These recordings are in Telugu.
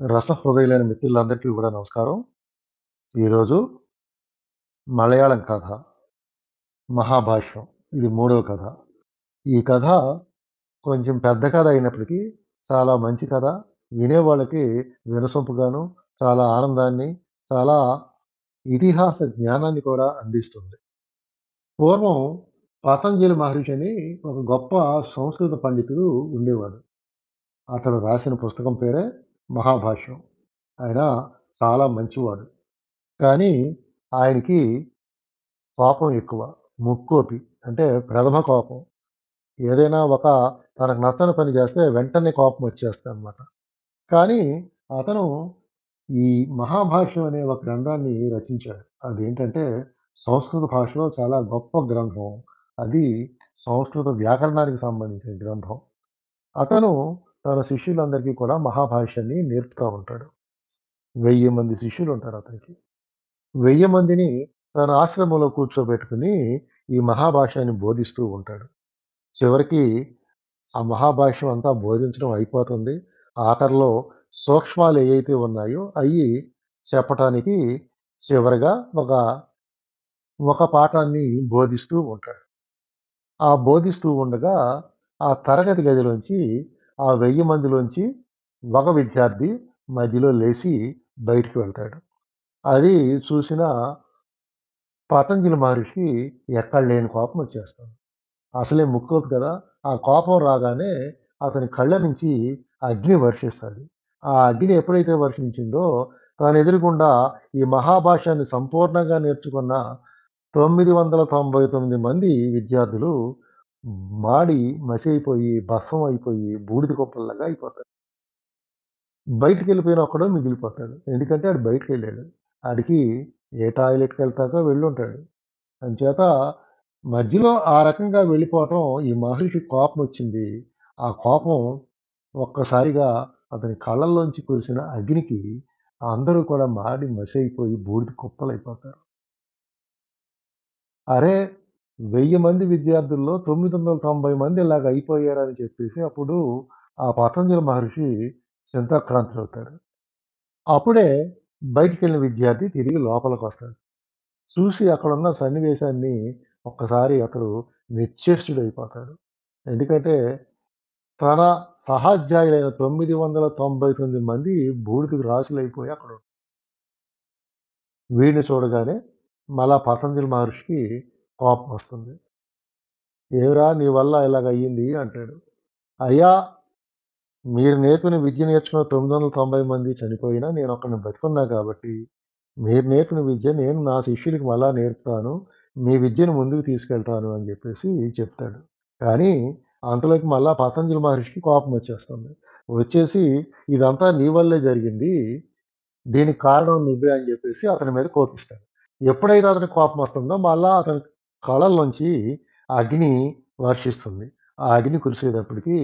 రసహృదయులైన మిత్రులందరికీ కూడా నమస్కారం. ఈరోజు మలయాళం కథ 'మహాభాష్యం' ఇది మూడవ కథ. ఈ కథ కొంచెం పెద్ద కథ అయినప్పటికీ చాలా మంచి కథ. వినేవాళ్ళకి వినసొంపుగాను, చాలా ఆనందాన్ని, చాలా ఇతిహాస జ్ఞానాన్ని కూడా అందిస్తుంది. పూర్వం పతంజలి మహర్షి అని ఒక గొప్ప సంస్కృత పండితుడు ఉండేవాడు. అతడు రాసిన పుస్తకం పేరే 'మహాభాష్యం'. ఆయన చాలా మంచివాడు. కానీ ఆయనకి కోపం ఎక్కువ. ముక్కోపి. అంటే ప్రథమ కోపం. ఏదైనా ఒక తనకు నచ్చని పని చేస్తే వెంటనే కోపం వచ్చేస్తదనమాట. కానీ అతను ఈ 'మహాభాష్యం' అనే ఒక గ్రంథాన్ని రచించాడు. అదేంటంటే సంస్కృత భాషలో చాలా గొప్ప గ్రంథం. అది సంస్కృత వ్యాకరణానికి సంబంధించిన గ్రంథం. అతను తన శిష్యులందరికీ కూడా మహాభాష్యాన్ని నేర్పుతూ ఉంటాడు. వెయ్యి మంది శిష్యులు ఉంటారు అతనికి. వెయ్యి మందిని తన ఆశ్రమంలో కూర్చోబెట్టుకుని ఈ మహాభాష్యాన్ని బోధిస్తూ ఉంటాడు. చివరికి ఆ మహాభాష్యం అంతా బోధించడం అయిపోతుంది. ఆఖరిలో సూక్ష్మాలు ఏవైతే ఉన్నాయో అవి చెప్పటానికి చివరిగా ఒక, ఒక పాఠాన్ని బోధిస్తూ ఉంటాడు. ఆ బోధిస్తూ ఉండగా ఆ తరగతి గదిలోంచి ఆ వెయ్యి మందిలోంచి ఒక విద్యార్థి మధ్యలో లేచి బయటికి వెళ్తాడు. అది చూసిన పతంజలి మహర్షి ఎక్కడ లేని కోపం వచ్చేస్తుంది. అసలే ముక్కోపి కదా! ఆ కోపం రాగానే అతని కళ్ళ నుంచి అగ్ని వర్షిస్తుంది ఆ అగ్ని ఎప్పుడైతే వర్షించిందో తన ఎదురుగుండా ఈ మహాభాష్యాన్ని సంపూర్ణంగా నేర్చుకున్న 999 మంది విద్యార్థులు మాడి మసైపోయి, భస్మం అయిపోయి, బూడిద కుప్పల్లాగా బయటికి వెళ్ళిపోయిన ఒక్కడే మిగిలిపోతాడు. ఎందుకంటే ఆడు బయటికెళ్ళాడు. ఆడికి ఏ టాయిలెట్కి వెళ్తాక వెళ్ళి వెళ్ళుంటాడు. అంచేత మధ్యలో ఆ రకంగా వెళ్ళిపోవటం ఈ మహర్షి కోపం వచ్చింది ఆ కోపం ఒక్కసారిగా అతని కళ్ళల్లోంచి కురిసిన అగ్నికి అందరూ కూడా మాడి మసైపోయి బూడిద కుప్పలైపోతారు. అరే! 1000 మంది విద్యార్థుల్లో 990 మంది ఇలాగ అయిపోయారని చెప్పేసి అప్పుడు ఆ పతంజలి మహర్షి చింతాక్రాంతుడవుతాడు. అప్పుడే బయటికెళ్ళిన విద్యార్థి తిరిగి లోపలికొస్తాడు. చూసి అక్కడున్న సన్నివేశాన్ని ఒక్కసారి అతడు నిశ్చేష్టుడైపోతాడు. ఎందుకంటే తన సహాధ్యాయులైన 999 మంది బూడిదకు అయిపోయి అక్కడ వీడిని చూడగానే మళ్ళా పతంజలి మహర్షికి కోపం వస్తుంది. ఏవరా నీ వల్ల ఇలాగ అయ్యింది" అంటాడు. "అయ్యా! మీరు నేర్పిన విద్య నేర్చుకున్న 990 మంది చనిపోయినా నేనొక్కడిని బతుకున్నా కాబట్టి మీరు నేర్పిన విద్య నేను నా శిష్యులకి మళ్ళా నేర్పుతాను. మీ విద్యను ముందుకు తీసుకెళ్తాను" అని చెప్పేసి చెప్తాడు. కానీ అంతలోకి మళ్ళా పతంజలి మహర్షికి కోపం వచ్చేస్తుంది. వచ్చేసి "ఇదంతా నీ వల్లే జరిగింది. దీనికి కారణం నువ్వే" అని చెప్పేసి అతని మీద కోపిస్తాడు. ఎప్పుడైతే అతనికి కోపం వస్తుందో మళ్ళా అతనికి కళల్లోంచి అగ్ని వర్షిస్తుంది. ఆ అగ్ని కురిసేటప్పటికి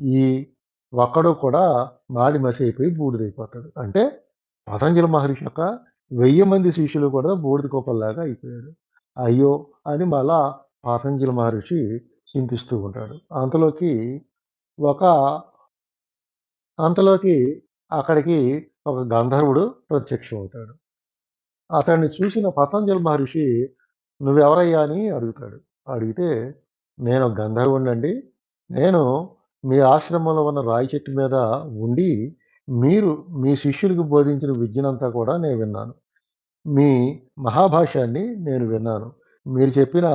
ఈ ఒక్కడు కూడా మాడి మసైపోయి బూడిదైపోతాడు. అంటే పతంజలి మహర్షి యొక్క వెయ్యి మంది శిష్యులు కూడా బూడిద కుప్పల్లాగా అయిపోయారు. అయ్యో! అని మళ్ళా పతంజలి మహర్షి చింతిస్తూ ఉంటాడు. అంతలోకి ఒక అంతలోకి అక్కడికి ఒక గంధర్వుడు ప్రత్యక్షమవుతాడు. అతన్ని చూసిన పతంజలి మహర్షి "నువ్వెవరయ్యా" అని అడుగుతాడు. అడిగితే "నేను గంధర్వుడినండి. నేను మీ ఆశ్రమంలో ఉన్న రాయి చెట్టు మీద ఉండి మీరు మీ శిష్యులకు బోధించిన విద్యనంతా కూడా నేను విన్నాను. మీ మహాభాష్యాన్ని నేను విన్నాను. మీరు చెప్పిన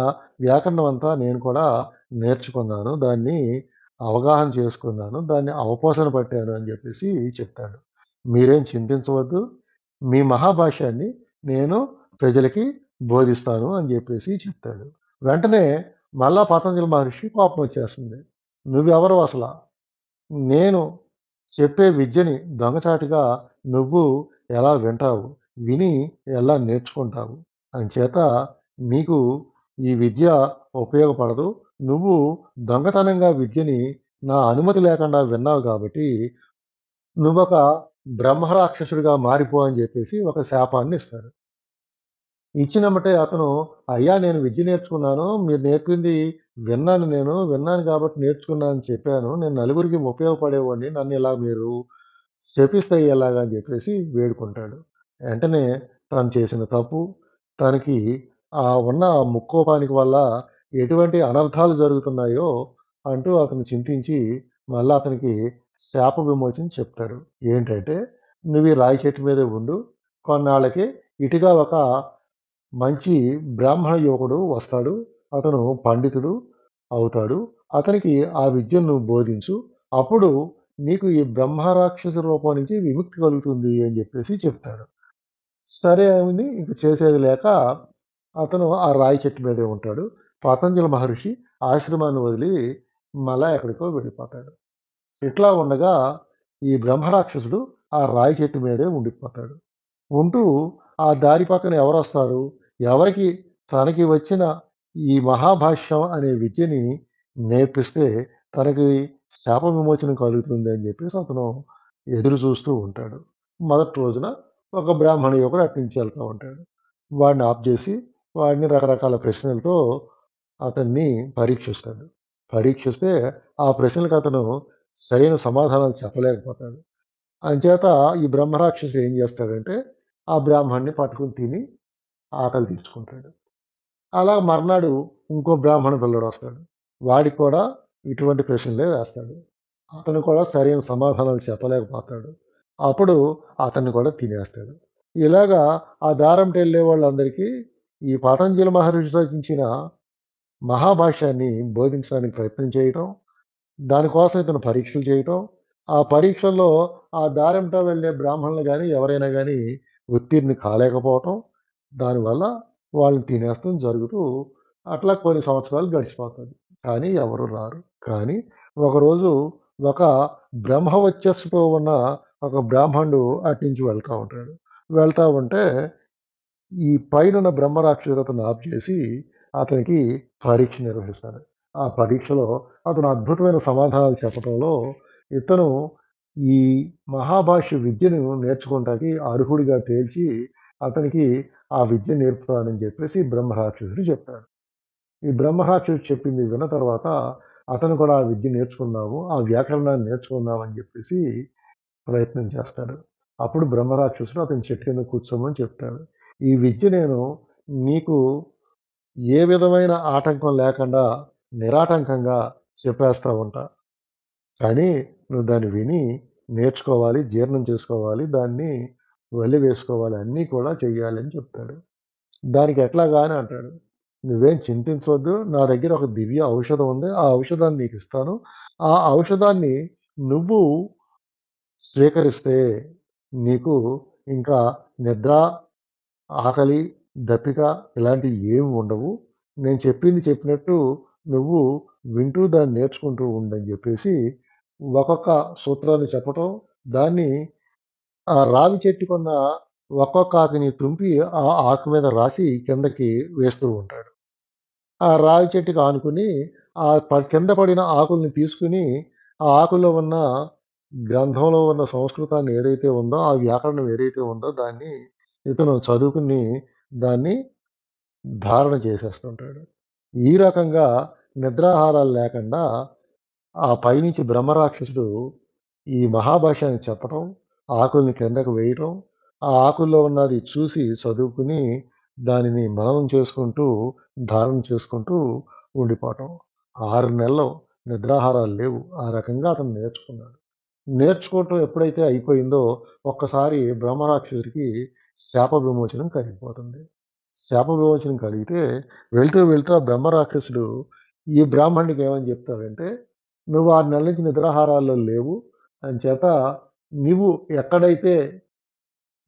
వ్యాకరణం అంతా నేను కూడా నేర్చుకున్నాను. దాన్ని అవగాహన చేసుకున్నాను. దాన్ని అవపోసన పట్టాను" అని చెప్పేసి చెప్తాడు. "మీరేం చింతించవద్దు. మీ మహాభాష్యాన్ని నేను ప్రజలకి బోధిస్తాను" అని చెప్పేసి చెప్తాడు. వెంటనే మళ్ళా పతంజలి మహర్షి కోపం వచ్చేస్తుంది. "నువ్వెవరు అసలు నేను చెప్పే విద్యని దొంగచాటుగా నువ్వు ఎలా వింటావు? విని ఎలా నేర్చుకుంటావు? అంచేత నీకు ఈ విద్య ఉపయోగపడదు. నువ్వు దొంగతనంగా విద్యని నా అనుమతి లేకుండా విన్నావు కాబట్టి నువ్వొక బ్రహ్మరాక్షసుడిగా మారిపో" అని చెప్పేసి ఒక శాపాన్ని ఇస్తాడు. ఇచ్చినమ్మటే అతను "అయ్యా! నేను విద్య నేర్చుకున్నాను. మీరు నేర్పింది విన్నాను నేను. విన్నాను కాబట్టి నేర్చుకున్నాను అని చెప్పాను. నేను నలుగురికి ఉపయోగపడేవాడిని. నన్ను ఇలా మీరు శపిస్తే ఎలాగా అని చెప్పేసి వేడుకుంటాడు వెంటనే తను చేసిన తప్పు తనకి ఆ ఉన్న ఆ ముక్కోపానికి వల్ల ఎటువంటి అనర్థాలు జరుగుతున్నాయో అంటూ అతను చింతించి మళ్ళీ అతనికి శాప విమోచన చెప్తాడు ఏంటంటే నువ్వు ఈ రాయి చెట్టు మీదే ఉండు కొన్నాళ్ళకి ఇటుగా ఒక మంచి బ్రాహ్మణ యువకుడు వస్తాడు అతను పండితుడు అవుతాడు అతనికి ఆ విద్యను బోధించు అప్పుడు నీకు ఈ బ్రహ్మరాక్షస రూపం నుంచి విముక్తి కలుగుతుంది అని చెప్పేసి చెప్తాడు. సరే అని ఇంక చేసేది లేక అతను ఆ రాయి చెట్టు మీదే ఉంటాడు. పతంజలి మహర్షి ఆశ్రమాన్ని వదిలి మళ్ళా ఎక్కడికో వెళ్ళిపోతాడు. ఇట్లా ఉండగా ఈ బ్రహ్మరాక్షసుడు ఆ రాయి చెట్టు మీదే ఉండిపోతాడు. ఉంటూ ఆ దారి పక్కన ఎవరు వస్తారు? ఎవరికి తనకి వచ్చిన ఈ మహాభాష్యం అనే విద్యని నేర్పిస్తే తనకి శాప విమోచనం కలుగుతుంది అని చెప్పేసి అతను ఎదురు చూస్తూ ఉంటాడు. మొదటి రోజున ఒక బ్రాహ్మణ యువకుడు అట్నుంచి వెళ్తూ ఉంటాడు. వాడిని ఆప్ చేసి వాడిని రకరకాల ప్రశ్నలతో అతన్ని పరీక్షిస్తాడు. పరీక్షిస్తే ఆ ప్రశ్నలకు అతను సరైన సమాధానాలు చెప్పలేకపోతాడు. అంచేత ఈ బ్రహ్మరాక్షసుడు ఏం చేస్తాడంటే ఆ బ్రాహ్మణ్ణి పట్టుకుని తిని ఆకలి తీర్చుకుంటాడు అలా మర్నాడు ఇంకో బ్రాహ్మణ పిల్లడు వస్తాడు. వాడికి కూడా ఇటువంటి ప్రశ్నలే వేస్తాడు. అతను కూడా సరైన సమాధానాలు చెప్పలేకపోతాడు. అప్పుడు అతన్ని కూడా తినేస్తాడు. ఇలాగా ఆ దారంట వెళ్ళే వాళ్ళందరికీ ఈ పతంజలి మహర్షి రచించిన మహాభాష్యాన్ని బోధించడానికి ప్రయత్నం చేయటం దానికోసం ఇతను పరీక్షలు చేయటం ఆ పరీక్షల్లో ఆ దారంట వెళ్ళే బ్రాహ్మణులు కానీ ఎవరైనా కానీ ఉత్తీర్ణి కాలేకపోవటం దానివల్ల వాళ్ళని తినేస్తాం జరుగుతూ అట్లా కొన్ని సంవత్సరాలు గడిచిపోతుంది కానీ ఎవరు రారు. కానీ ఒకరోజు ఒక బ్రహ్మవచ్చస్సుతో ఉన్న ఒక బ్రాహ్మణుడు అట్టించి వెళ్తూ ఉంటాడు. వెళ్తూ ఉంటే ఈ పైన అతను నాప్ చేసి అతనికి పరీక్ష నిర్వహిస్తాడు. ఆ పరీక్షలో అతను అద్భుతమైన సమాధానాలు చెప్పడంలో ఇతను ఈ మహాభాష్య విద్యను నేర్చుకోవటానికి అర్హుడిగా తేల్చి అతనికి ఆ విద్య నేర్పుతానని చెప్పేసి బ్రహ్మరాక్షసుడు చెప్పాడు. ఈ బ్రహ్మరాక్షసుడు చెప్పింది విన్న తర్వాత అతను కూడా ఆ విద్య నేర్చుకుందాము ఆ వ్యాకరణాన్ని నేర్చుకుందామని చెప్పేసి ప్రయత్నం చేస్తాడు. అప్పుడు బ్రహ్మరాక్షసుడు అతని చెట్టు కింద కూర్చోమని చెప్తాడు. ఈ విద్య నేను నీకు ఏ విధమైన ఆటంకం లేకుండా నిరాటంకంగా చెప్పేస్తూ ఉంటా. కానీ నువ్వు దాన్ని విని నేర్చుకోవాలి జీర్ణం చేసుకోవాలి దాన్ని వలి వేసుకోవాలి అన్నీ కూడా చెయ్యాలని చెప్తాడు. దానికి ఎట్లాగానే అంటాడు నువ్వేం చింతించవద్దు నా దగ్గర ఒక దివ్య ఔషధం ఉంది ఆ ఔషధాన్ని నీకు ఇస్తాను. ఆ ఔషధాన్ని నువ్వు స్వీకరిస్తే నీకు ఇంకా నిద్ర ఆకలి దప్పిక ఇలాంటివి ఏమి ఉండవు. నేను చెప్పింది చెప్పినట్టు నువ్వు వింటూ దాన్ని నేర్చుకుంటూ ఉండని చెప్పేసి ఒక్కొక్క సూత్రాన్ని చెప్పటం దాన్ని ఆ రావి చెట్టుకున్న ఒక్కొక్క ఆకుని తుంపి ఆ ఆకు మీద రాసి కిందకి వేస్తూ ఉంటాడు. ఆ రావి చెట్టుకి ఆనుకుని ఆ ప- కింద పడిన ఆకుల్ని తీసుకుని ఆ ఆకుల్లో ఉన్న గ్రంథంలో ఉన్న సంస్కృతాన్ని ఏదైతే ఉందో ఆ వ్యాకరణం ఏదైతే ఉందో దాన్ని ఇతను చదువుకుని దాన్ని ధారణ చేసేస్తుంటాడు. ఈ రకంగా నిద్రాహారాలు లేకుండా ఆ పైనుంచి బ్రహ్మరాక్షసుడు ఈ మహాభాష్యాన్ని చెప్పడం ఆకుల్ని కిందకు వేయటం ఆ ఆకుల్లో ఉన్నది చూసి చదువుకుని దానిని మననం చేసుకుంటూ ధారణ చేసుకుంటూ ఉండిపోవటం. ఆరు నెలలు నిద్రాహారాలు లేవు. ఆ రకంగా అతను నేర్చుకున్నాడు. నేర్చుకోవటం ఎప్పుడైతే అయిపోయిందో ఒక్కసారి బ్రహ్మరాక్షసుడికి శాప విమోచనం కలిగిపోతుంది. శాప విమోచనం కలిగితే వెళ్తూ వెళ్తూ ఆ బ్రహ్మరాక్షసుడు ఈ బ్రాహ్మణుడికి ఏమని చెప్తాడంటే నువ్వు ఆరు నెలల నుంచి నిద్రాహారాల్లో లేవు. అని చేత నీవు ఎక్కడైతే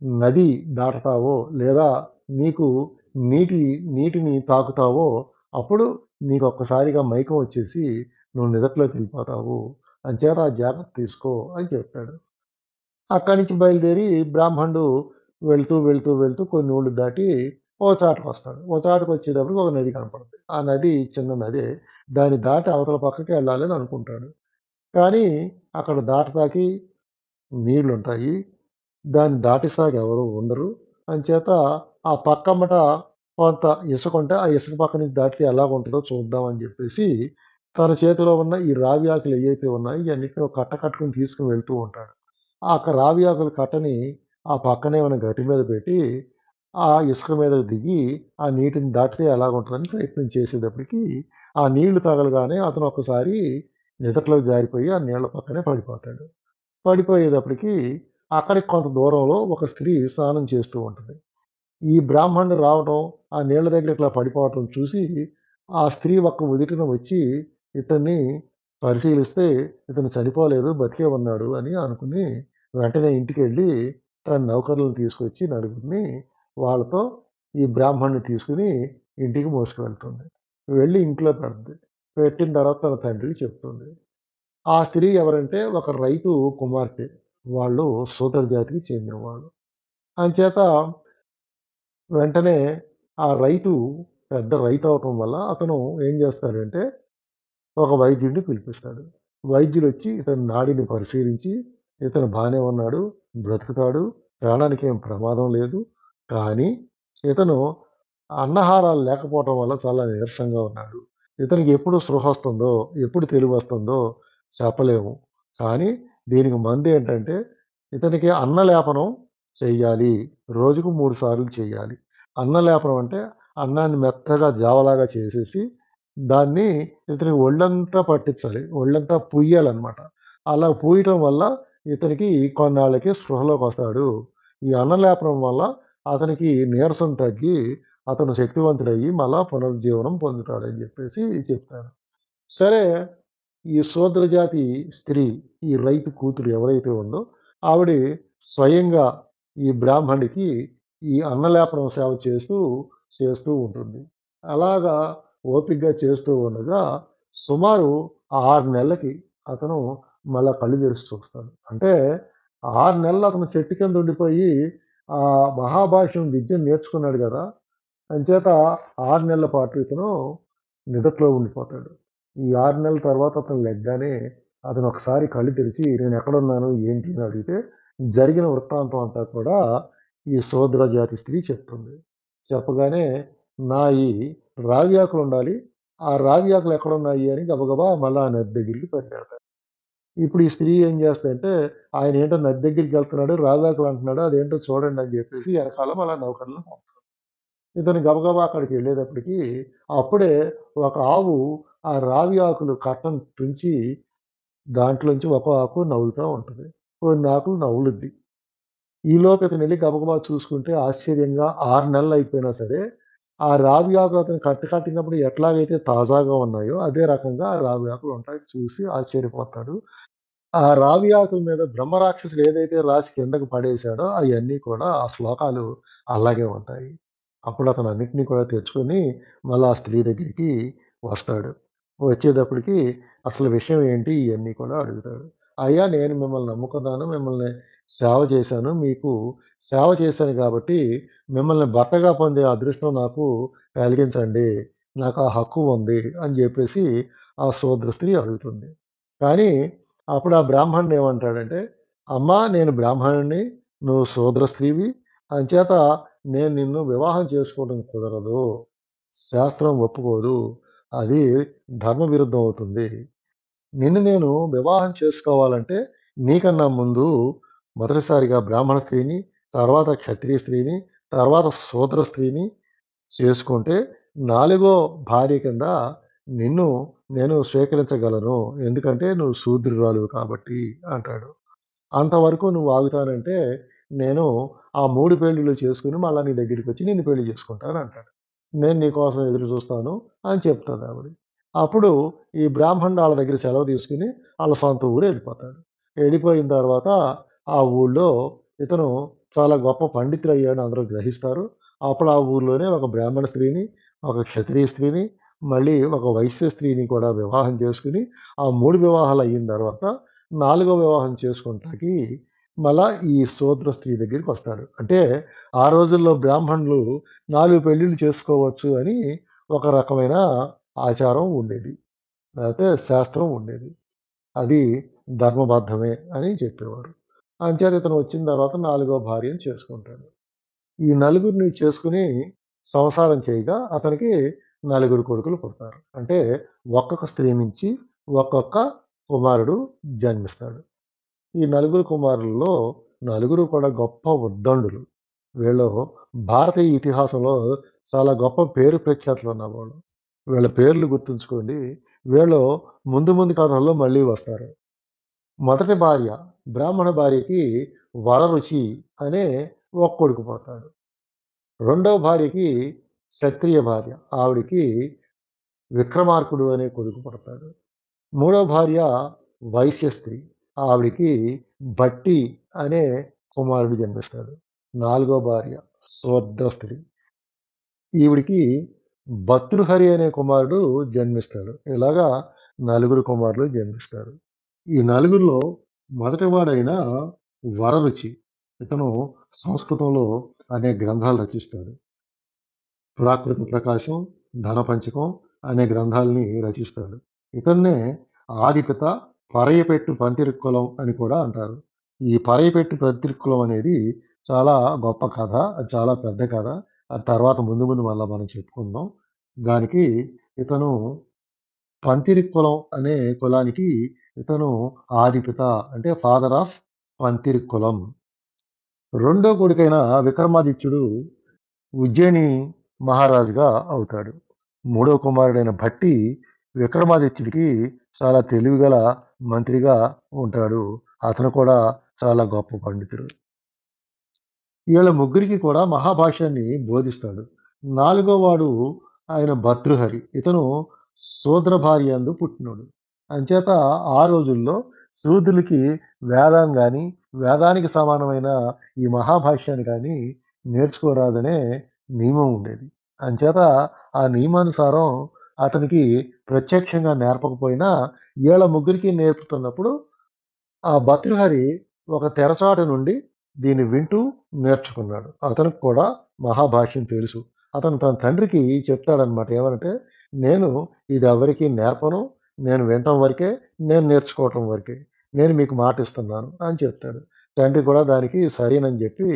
నది దాటుతావో లేదా నీకు నీటి నీటిని తాకుతావో అప్పుడు నీకు ఒక్కసారిగా మైకం వచ్చేసి నువ్వు నిదట్లోకి వెళ్ళిపోతావు. అంచేత ఆ జాగ్రత్త తీసుకో అని చెప్పాడు. అక్కడి నుంచి బయలుదేరి బ్రాహ్మణుడు వెళ్తూ వెళ్తూ వెళ్తూ కొన్ని ఊళ్ళు దాటి ఓ చాటుకు వస్తాడు. ఓ చాటుకు వచ్చేటప్పటికి ఒక నది కనపడుతుంది. ఆ నది చిన్న నదే. దాన్ని దాటి అవతల పక్కకి వెళ్ళాలని అనుకుంటాడు. కానీ అక్కడ దాటతాకి నీళ్ళు ఉంటాయి దాన్ని దాటిసాగ ఎవరు ఉండరు. అంచేత ఆ పక్కమ్మట కొంత ఇసుక ఉంటే ఆ ఇసుక పక్క నుంచి దాటితే ఎలా ఉంటుందో చూద్దాం అని చెప్పేసి తన చేతిలో ఉన్న ఈ రావి ఆకులు ఏవైతే ఉన్నాయో ఇవన్నిటిని ఒక కట్ట కట్టుకుని తీసుకుని వెళ్తూ ఉంటాడు. ఆ రావి ఆకుల కట్టని ఆ పక్కనే ఉన్న గట్టి మీద పెట్టి, ఆ ఇసుక మీద దిగి, ఆ నీటిని దాటితే ఎలాగుంటదని ప్రయత్నం చేసేటప్పటికి, ఆ నీళ్ళు తగలగానే అతను ఒక్కసారి నిద్రలో జారిపోయి, ఆ నీళ్ళ పక్కనే పడిపోతాడు. పడిపోయేటప్పటికి అక్కడికి కొంత దూరంలో ఒక స్త్రీ స్నానం చేస్తూ ఉంటుంది ఈ బ్రాహ్మణుడు రావటం, ఆ నీళ్ళ దగ్గర ఇట్లా పడిపోవటం చూసి, ఆ స్త్రీ ఒక్క ఉదిటిన వచ్చి ఇతన్ని పరిశీలిస్తే, ఇతను చనిపోలేదు, బతికే ఉన్నాడు అని అనుకుని, వెంటనే ఇంటికి వెళ్ళి తన నౌకర్లను తీసుకొచ్చి నలుగురిని వాళ్ళతో ఈ బ్రాహ్మణ్ణి తీసుకొని ఇంటికి మోసుకువెళ్తుంది. వెళ్ళి ఇంట్లో పెడుతుంది. పెట్టిన తర్వాత తన తండ్రికి చెప్తుంది. ఆ స్త్రీ ఎవరంటే ఒక రైతు కుమార్తె. వాళ్ళు సూతర జాతికి చెందినవాళ్ళు. అంచేత వెంటనే ఆ రైతు పెద్ద రైతు అవ్వటం వల్ల అతను ఏం చేస్తాడంటే, ఒక వైద్యుడిని పిలిపిస్తాడు. వైద్యుడొచ్చి ఇతని నాడిని పరిశీలించి, ఇతను బాగానే ఉన్నాడు, బ్రతుకుతాడు, ప్రాణానికి ఏం ప్రమాదం లేదు. కానీ ఇతను అన్నహారాలు లేకపోవటం వల్ల చాలా నీరసంగా ఉన్నాడు. ఇతనికి ఎప్పుడు స్పృహ వస్తుందో ఎప్పుడు తెలివొస్తుందో చెప్పలేము. కానీ దీనికి మందేంటంటే, ఇతనికి అన్నలేపనం చెయ్యాలి. రోజుకు మూడు సార్లు చేయాలి అన్నలేపనం అంటే అన్నాన్ని మెత్తగా జావలాగా చేసేసి, దాన్ని ఇతనికి ఒళ్ళంతా పట్టించాలి. ఒళ్ళంతా పుయ్యాలన్నమాట అలా పూయటం వల్ల ఇతనికి కొన్నాళ్ళకి స్పృహలోకి వస్తాడు ఈ అన్నలేపనం వల్ల అతనికి నీరసం తగ్గి, అతను శక్తివంతుడయ్యి మళ్ళా పునరుజ్జీవనం పొందుతాడని చెప్పేసి చెప్తారు. సరే, ఈ శూద్ర జాతి స్త్రీ, ఈ రైతు కూతురు ఎవరైతే ఉందో, ఆవిడ స్వయంగా ఈ బ్రాహ్మణుడికి ఈ అన్నలేపనం సేవ చేస్తూ, చేస్తూ ఉంటుంది. అలాగా ఓపికగా చేస్తూ ఉండగా, సుమారు ఆరు నెలలకి అతను మళ్ళా కళ్ళు తెరిచి చూస్తాడు. అంటే ఆరు నెలలు అతను చెట్టు కింద ఉండిపోయి, ఆ మహాభాష్యం విద్యను నేర్చుకున్నాడు కదా అంచేత ఆరు నెలల పాటు ఇతను నిదట్లో ఉండిపోతాడు. ఈ ఆరు నెలల తర్వాత అతను లెగ్గానే, అతను ఒకసారి కళ్ళు తెరిచి నేనెక్కడున్నాను, ఏంటి అని అడిగితే, జరిగిన వృత్తాంతం అంతా కూడా ఈ శూద్ర జాతి స్త్రీ చెప్తుంది. చెప్పగానే, నా ఈ రావి ఆకులు ఉండాలి ఆ రావి ఆకులు ఎక్కడున్నాయి అని గబగబా మళ్ళీ ఆ నది దగ్గరికి పరిగెడతాడు. ఇప్పుడు ఈ స్త్రీ ఏం చేస్తాయంటే ఆయన ఏంటో నది దగ్గరికెళ్తున్నాడు, రావి ఆకులు అంటున్నాడు, అదేంటో చూడండి అని చెప్పేసి వెనకాల మళ్ళీ నౌకర్లను పంపుతుంది. ఇతను గబగబా అక్కడికి వెళ్ళేటప్పటికీ అప్పుడే ఒక ఆవు ఆ రావి ఆకులు కట్టను తుంచి, దాంట్లోంచి ఒక ఆకు నవ్వుతూ ఉంటుంది కొన్ని ఆకులు నవ్వులుద్ది ఈలోపు వెళ్ళి గబగబా చూసుకుంటే ఆశ్చర్యంగా ఆరు నెలలు అయిపోయినా సరే, ఆ రావి ఆకులు అతను కట్ట కట్టినప్పుడు ఎట్లాగైతే తాజాగా ఉన్నాయో, అదే రకంగా ఆ రావి ఆకులు ఉంటాయి. చూసి ఆశ్చర్యపోతాడు. ఆ రావి ఆకుల మీద బ్రహ్మరాక్షసుడు ఏదైతే రాసి కిందకి పడేశాడో, అవన్నీ కూడా ఆ శ్లోకాలు అలాగే ఉంటాయి. అప్పుడు అతను అన్నింటినీ కూడా తెచ్చుకొని, మళ్ళీ ఆ స్త్రీ దగ్గరికి వస్తాడు. వచ్చేటప్పటికి అసలు విషయం ఏంటి ఇవన్నీ కూడా అడుగుతాడు. అయ్యా నేను మిమ్మల్ని నమ్ముకున్నాను. మిమ్మల్ని సేవ చేశాను. మీకు సేవ చేశాను కాబట్టి, మిమ్మల్ని భర్తగా పొందే అదృష్టం నాకు కలిగించండి. నాకు ఆ హక్కు ఉంది అని చెప్పేసి ఆ సోదర స్త్రీ అడుగుతుంది. కానీ అప్పుడు ఆ బ్రాహ్మణుడు ఏమంటాడంటే, అమ్మా నేను బ్రాహ్మణుడిని, నువ్వు సోదర స్త్రీవి. అంచేత నేను నిన్ను వివాహం చేసుకోవడం కుదరదు. శాస్త్రం ఒప్పుకోదు. అది ధర్మ విరుద్ధం అవుతుంది. నిన్ను నేను వివాహం చేసుకోవాలంటే, నీకన్నా ముందు మొదటిసారిగా బ్రాహ్మణ స్త్రీని, తర్వాత క్షత్రియ స్త్రీని, తర్వాత శూద్ర స్త్రీని చేసుకుంటే, నాలుగో భార్య కింద నిన్ను నేను స్వీకరించగలను. ఎందుకంటే నువ్వు శూద్రురాలు కాబట్టి అంటాడు. అంతవరకు నువ్వు ఆగుతానంటే, నేను ఆ మూడు పెళ్ళిళ్ళు చేసుకుని మళ్ళా నీ దగ్గరికి వచ్చి నిన్ను పెళ్ళి చేసుకుంటాను అంటాడు. నేను నీ కోసం ఎదురు చూస్తాను అని చెప్తదావిడ. అప్పుడు ఈ బ్రాహ్మణుడు వాళ్ళ దగ్గర సెలవు తీసుకొని, వాళ్ళ సొంత ఊరు వెళ్ళిపోతాడు వెళ్ళిపోయిన తర్వాత ఆ ఊళ్ళో ఇతను చాలా గొప్ప పండితుడయ్యాడని అందరూ గ్రహిస్తారు. అప్పుడు ఆ ఊర్లోనే ఒక బ్రాహ్మణ స్త్రీని, ఒక క్షత్రియ స్త్రీని, మళ్ళీ ఒక వైశ్య స్త్రీని కూడా వివాహం చేసుకుని ఆ మూడు వివాహాలు అయిన తర్వాత, నాలుగో వివాహం చేసుకుంటాకి మళ్ళా ఈ శూద్ర స్త్రీ దగ్గరికి వస్తాడు అంటే ఆ రోజుల్లో బ్రాహ్మణులు నాలుగు పెళ్ళిళ్ళు చేసుకోవచ్చు అని ఒక రకమైన ఆచారం ఉండేది. లేకపోతే శాస్త్రం ఉండేది. అది ధర్మబద్ధమే అని చెప్పేవారు. అంచేత ఇతను వచ్చిన తర్వాత నాలుగో భార్యను చేసుకుంటాడు. ఈ నలుగురిని చేసుకుని సంసారం చేయగా అతనికి నలుగురు కొడుకులు పుడతారు. అంటే ఒక్కొక్క స్త్రీ నుంచి ఒక్కొక్క కుమారుడు జన్మిస్తాడు. ఈ నలుగురు కుమారులలో నలుగురు కూడా గొప్ప ఉద్దండులు. వీళ్ళు భారతీయ ఇతిహాసంలో చాలా గొప్ప పేరు ప్రఖ్యాతులు ఉన్నవాళ్ళు. వీళ్ళ పేర్లు గుర్తుంచుకోండి. వీళ్ళు ముందు ముందు కాలంలో మళ్ళీ వస్తారు. మొదటి భార్య బ్రాహ్మణ భార్యకి వరరుచి అనే ఒక కొడుకు పోతాడు రెండవ భార్యకి క్షత్రియ భార్య ఆవిడికి విక్రమార్కుడు అనే కొడుకు పడతాడు. మూడవ భార్య వైశ్య స్త్రీ. ఆవిడికి భట్టి అనే కుమారుడు జన్మిస్తాడు. నాలుగో భార్య శూద్ర స్త్రీ ఈవిడికి భతృహరి అనే కుమారుడు జన్మిస్తాడు. ఇలాగా నలుగురు కుమారులు జన్మిస్తారు. ఈ నలుగురిలో మొదటివాడైన వరరుచి ఇతను సంస్కృతంలో అనేక గ్రంథాలు రచిస్తాడు. ప్రాకృత ప్రకాశం ధనపంచకం అనే గ్రంథాలని రచిస్తాడు. ఇతన్నే ఆదిపిత పరయపెట్టు పంతిరుక్కులం అని కూడా అంటారు. ఈ పరయపెట్టు పంతిరుక్కులం అనేది చాలా గొప్ప కథ అది చాలా పెద్ద కథ. అది తర్వాత ముందు ముందు మళ్ళీ మనం చెప్పుకుందాం. దానికి ఇతను పంతిరి కులం అనే కులానికి ఇతను ఆదిపిత అంటే ఫాదర్ ఆఫ్ పంతిరి కులం రెండో కొడుకైన విక్రమాదిత్యుడు ఉజ్జయిని మహారాజుగా అవుతాడు. మూడో కుమారుడైన భట్టి విక్రమాదిత్యుడికి చాలా తెలివిగల మంత్రిగా ఉంటాడు. అతను కూడా చాలా గొప్ప పండితుడు. వీళ్ళ ముగ్గురికి కూడా మహాభాష్యాన్ని బోధిస్తాడు. నాలుగో వాడు ఆయన భర్తృహరి ఇతను శూద్ర భార్య అందు పుట్టినోడు. అంచేత ఆ రోజుల్లో శూద్రులకి వేదం కానీ వేదానికి సమానమైన ఈ మహాభాష్యాన్ని కానీ నేర్చుకోరాదనే నియమం ఉండేది. అంచేత ఆ నియమానుసారం అతనికి ప్రత్యక్షంగా నేర్పకపోయినా ఏళ్ళ ముగ్గురికి నేర్పుతున్నప్పుడు ఆ భర్తృహరి ఒక తెరచాటు నుండి దీన్ని వింటూ నేర్చుకున్నాడు. అతనికి కూడా మహాభాష్యం తెలుసు. అతను తన తండ్రికి చెప్తాడనమాట ఏమంటే నేను ఇది ఎవరికి నేర్పను. నేను వినటం వరకే నేను నేర్చుకోవటం వరకే. నేను మీకు మాట ఇస్తున్నాను అని చెప్తాడు. తండ్రి కూడా దానికి సరేనని చెప్పి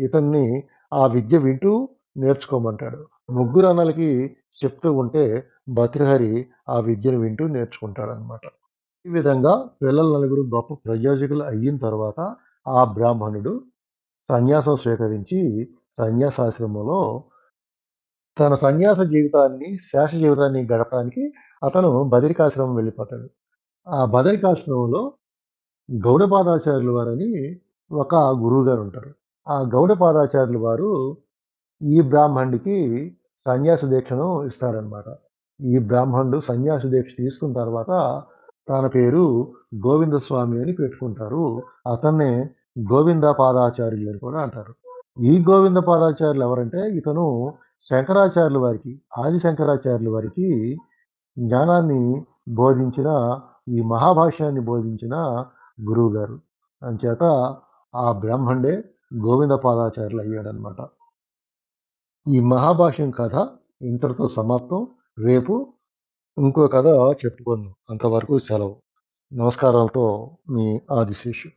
ఇతన్ని ఆ విద్య వింటూ నేర్చుకోమంటాడు. ముగ్గురు అన్నలకి చెప్తూ ఉంటే భద్రహరి ఆ విద్యను వింటూ నేర్చుకుంటాడనమాట ఈ విధంగా పిల్లల నలుగురు గొప్ప ప్రయోజకులు అయిన తర్వాత ఆ బ్రాహ్మణుడు సన్యాసం స్వీకరించి సన్యాసాశ్రమంలో తన సన్యాస జీవితాన్ని శేష జీవితాన్ని గడపడానికి అతను బదరికాశ్రమం వెళ్ళిపోతాడు. ఆ బదరికాశ్రమంలో గౌడపాదాచార్యులు వారని ఒక గురువు గారు ఉంటారు. ఆ గౌడపాదాచార్యులు వారు ఈ బ్రాహ్మణుడికి సన్యాస దీక్షను ఇస్తారనమాట ఈ బ్రాహ్మణుడు సన్యాసి దీక్ష తీసుకున్న తర్వాత తన పేరు గోవిందస్వామి అని పెట్టుకుంటారు. అతన్నే గోవింద పాదాచార్యులు అని కూడా అంటారు. ఈ గోవింద పాదాచార్యులు ఎవరంటే ఇతను శంకరాచార్యుల వారికి ఆది శంకరాచార్యుల వారికి జ్ఞానాన్ని బోధించిన ఈ మహాభాష్యాన్ని బోధించిన గురువు గారు అంచేత ఆ బ్రాహ్మణుడే గోవింద పాదాచార్యులు అయ్యాడనమాట ఈ మహాభాష్యం కథ ఇంతటితో సమాప్తం. రేపు ఇంకో కథ చెప్పుకుందాం. అంతవరకు సెలవు. నమస్కారాలతో మీ ఆదిశేషు.